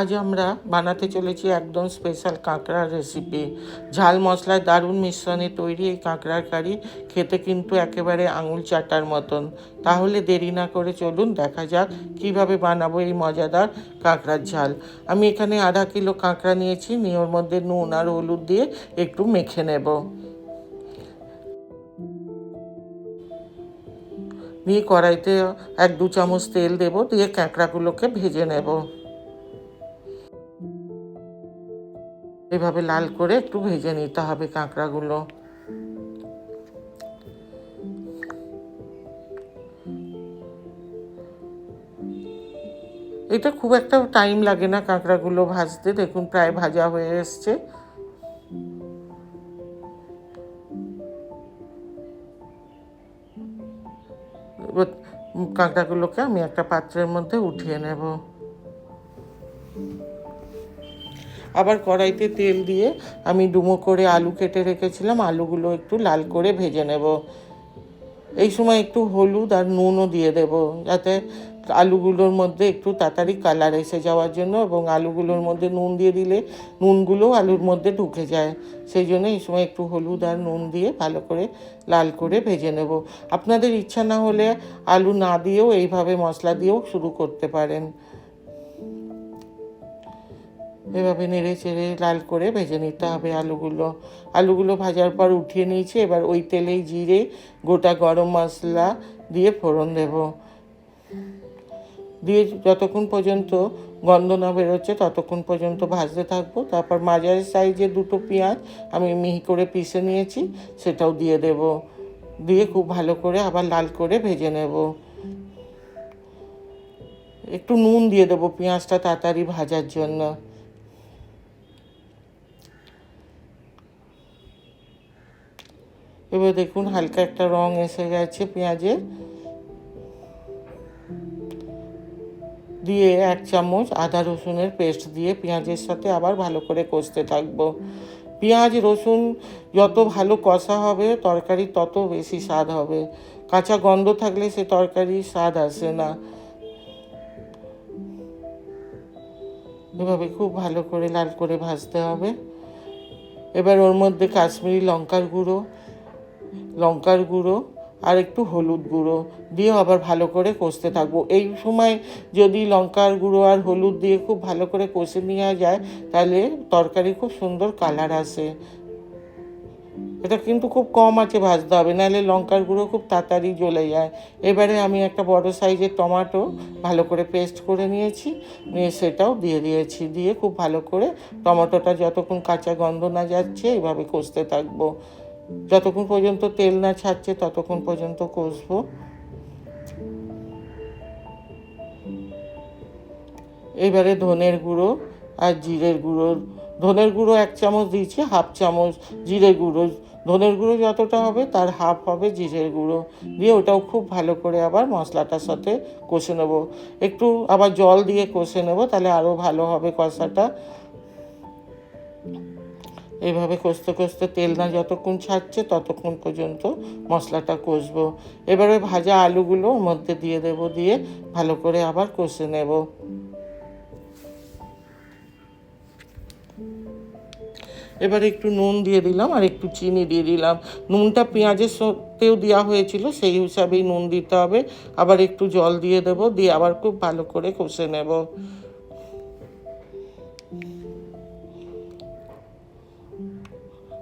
আজ আমরা বানাতে চলেছি একদম স্পেশাল কাঁকড়ার রেসিপি ঝাল মশলার দারুণ মিশ্রণে তৈরি এই কাঁকড়ার কারি খেতে কিন্তু একেবারে আঙুল চাটার মতন। তাহলে দেরি না করে চলুন দেখা যাক কীভাবে বানাবো এই মজাদার কাঁকড়ার ঝাল। আমি এখানে আধা কিলো কাঁকড়া নিয়েছি, নিয়ে ওর মধ্যে নুন আর হলুদ দিয়ে একটু মেখে নেব। নিয়ে কড়াইতে এক দু চামচ তেল দেবো, দিয়ে কাঁকড়াগুলোকে ভেজে নেব। এভাবে লাল করে একটু ভেজে নিতে হবে কাঁকড়াগুলো। এটা খুব একটা টাইম লাগে না কাঁকড়াগুলো ভাজতে। দেখুন, প্রায় ভাজা হয়ে এসছে। কাঁকড়াগুলোকে আমি একটা পাত্রের মধ্যে উঠিয়ে নেব। আবার কড়াইতে তেল দিয়ে আমি ডুমো করে আলু কেটে রেখেছিলাম। আলুগুলো একটু লাল করে ভেজে নেব। এই সময় একটু হলুদ আর নুনও দিয়ে দেব যাতে আলুগুলোর মধ্যে একটু তাড়াতাড়ি কালার এসে যাওয়ার জন্য এবং আলুগুলোর মধ্যে নুন দিয়ে দিলে নুনগুলো আলুর মধ্যে ঢুকে যায়। সেই জন্য এই সময় একটু হলুদ আর নুন দিয়ে ভালো করে লাল করে ভেজে নেব। আপনাদের ইচ্ছা না হলে আলু না দিয়েও এইভাবে মশলা দিয়েও শুরু করতে পারেন। এভাবে নেড়ে চেড়ে লাল করে ভেজে নিতে হবে আলুগুলো। আলুগুলো ভাজার পর উঠিয়ে নিয়েছি, এবার ওই তেলেই জিরে, গোটা গরম মশলা দিয়ে ফোড়ন দেব। দিয়ে যতক্ষণ পর্যন্ত গন্ধ না বেরোচ্ছে ততক্ষণ পর্যন্ত ভাজতে থাকব। তারপর মাঝারি সাইজে দুটো পেঁয়াজ আমি মিহি করে পিষে নিয়েছি, সেটাও দিয়ে দেব। দিয়ে খুব ভালো করে আবার লাল করে ভেজে নেব। একটু নুন দিয়ে দেবো পেঁয়াজটা তাড়াতাড়ি ভাজার জন্য। এবার দেখুন হালকা একটা রং এসে গেছে পেঁয়াজের। দিয়ে এক চামচ আদা রসুনের পেস্ট দিয়ে পেঁয়াজের সাথে আবার ভালো করে কষতে থাকব। পেঁয়াজ, রসুন যত ভালো কষা হবে, তরকারি তত বেশি স্বাদ হবে। কাঁচা গন্ধ থাকলে সে তরকারি স্বাদ আসে না। এভাবে খুব ভালো করে লাল করে ভাজতে হবে। এবার ওর মধ্যে কাশ্মীরি লঙ্কার গুঁড়ো লঙ্কার গুঁড়ো আর একটু হলুদ গুঁড়ো দিয়ে আবার ভালো করে কষতে থাকব। এই সময় যদি লঙ্কার গুঁড়ো আর হলুদ দিয়ে খুব ভালো করে কষে নেওয়া যায়, তাহলে তরকারি খুব সুন্দর কালার আসে। এটা কিন্তু খুব কম আছে ভাজতে হবে, নাহলে লঙ্কার গুঁড়ো খুব তাড়াতাড়ি জ্বলে যায়। এবারে আমি একটা বড় সাইজের টমাটো ভালো করে পেস্ট করে নিয়েছি, নিয়ে সেটাও দিয়ে দিয়েছি, দিয়ে খুব ভালো করে টমেটোটা যতক্ষণ কাঁচা গন্ধ না যাচ্ছে, এইভাবে কষতে থাকব। যতক্ষণ পর্যন্ত তেল না ছাড়ছে, ততক্ষণ পর্যন্ত কষবো। এবারে ধনের গুঁড়ো আর জিরের গুঁড়ো। ধনের গুঁড়ো এক চামচ দিয়েছি, হাফ চামচ জিরে গুঁড়ো। ধনের গুঁড়ো যতটা হবে তার হাফ হবে জিরের গুঁড়ো। দিয়ে ওটাও খুব ভালো করে আবার মশলাটার সাথে কষে নেব। একটু আবার জল দিয়ে কষে নেব, তাহলে আরও ভালো হবে কষাটা। এইভাবে কষতে কষতে তেল না যতক্ষণ ছাড়ছে ততক্ষণ পর্যন্ত মশলাটা কষবো। এবারে ভাজা আলুগুলো মধ্যে দিয়ে দেব, দিয়ে ভালো করে আবার কষে নেব। এবারে একটু নুন দিয়ে দিলাম আর একটু চিনি দিয়ে দিলাম। নুনটা পেঁয়াজের সাথেও দেওয়া হয়েছিল, সেই হিসাবেই নুন দিতে হবে। আবার একটু জল দিয়ে দেব, দিয়ে আবার খুব ভালো করে কষে নেব।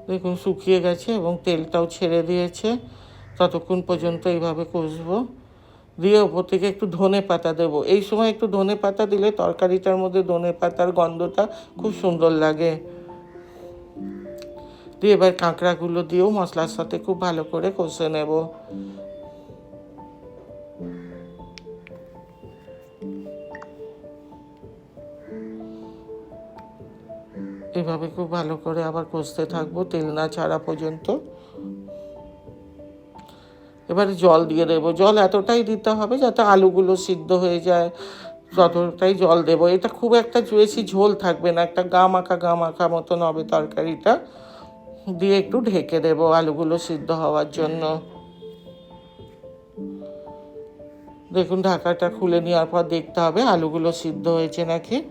দেখুন, শুকিয়ে গেছে এবং তেলটাও ছেড়ে দিয়েছে। ততক্ষণ পর্যন্ত এইভাবে কষবো। দিয়ে ওপর থেকে একটু ধনে পাতা দেবো। এই সময় একটু ধনে পাতা দিলে তরকারিটার মধ্যে ধনে পাতার গন্ধটা খুব সুন্দর লাগে। দিয়ে এবার কাঁকড়াগুলো দিয়েও মশলার সাথে খুব ভালো করে কষে নেব। এভাবে খুব ভালো করে আবার কষতে থাকব তেল না ছাড়া পর্যন্ত। এবারে জল দিয়ে দেবো। জল এতটাই দিতে হবে যাতে আলুগুলো সিদ্ধ হয়ে যায়, ততটাই জল দেবো। এটা খুব একটা বেশি ঝোল থাকবে না, একটা গা মাখা গা মাখা মতন হবে তরকারিটা। দিয়ে একটু ঢেকে দেবো আলুগুলো সিদ্ধ হওয়ার জন্য। দেখুন, ঢাকাটা খুলে নেওয়ার পর দেখতে হবে আলুগুলো সিদ্ধ হয়েছে নাকি।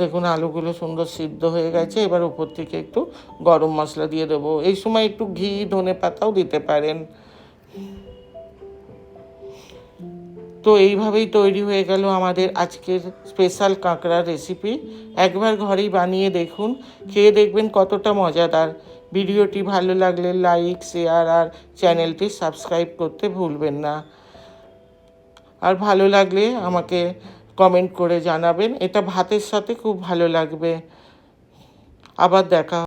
দেখুন, আলুগুলো সুন্দর সিদ্ধ হয়ে গেছে, এবার উপর থেকে একটু গরম মশলা দিয়ে দেবো। এই সময় একটু ঘি, ধনে পাতাও দিতে পারেন। তো এইভাবেই তৈরি হয়ে গেল আমাদের আজকের স্পেশাল কাঁকড়ার রেসিপি। একবার ঘরেই বানিয়ে দেখুন, খেয়ে দেখবেন কতটা মজাদার। ভিডিওটি ভালো লাগলে লাইক, শেয়ার আর চ্যানেলটি সাবস্ক্রাইব করতে ভুলবেন না। আর ভালো লাগলে আমাকে কমেন্ট করে জানাবেন। এটা ভাতের সাথে খুব ভালো লাগবে। আবার দেখা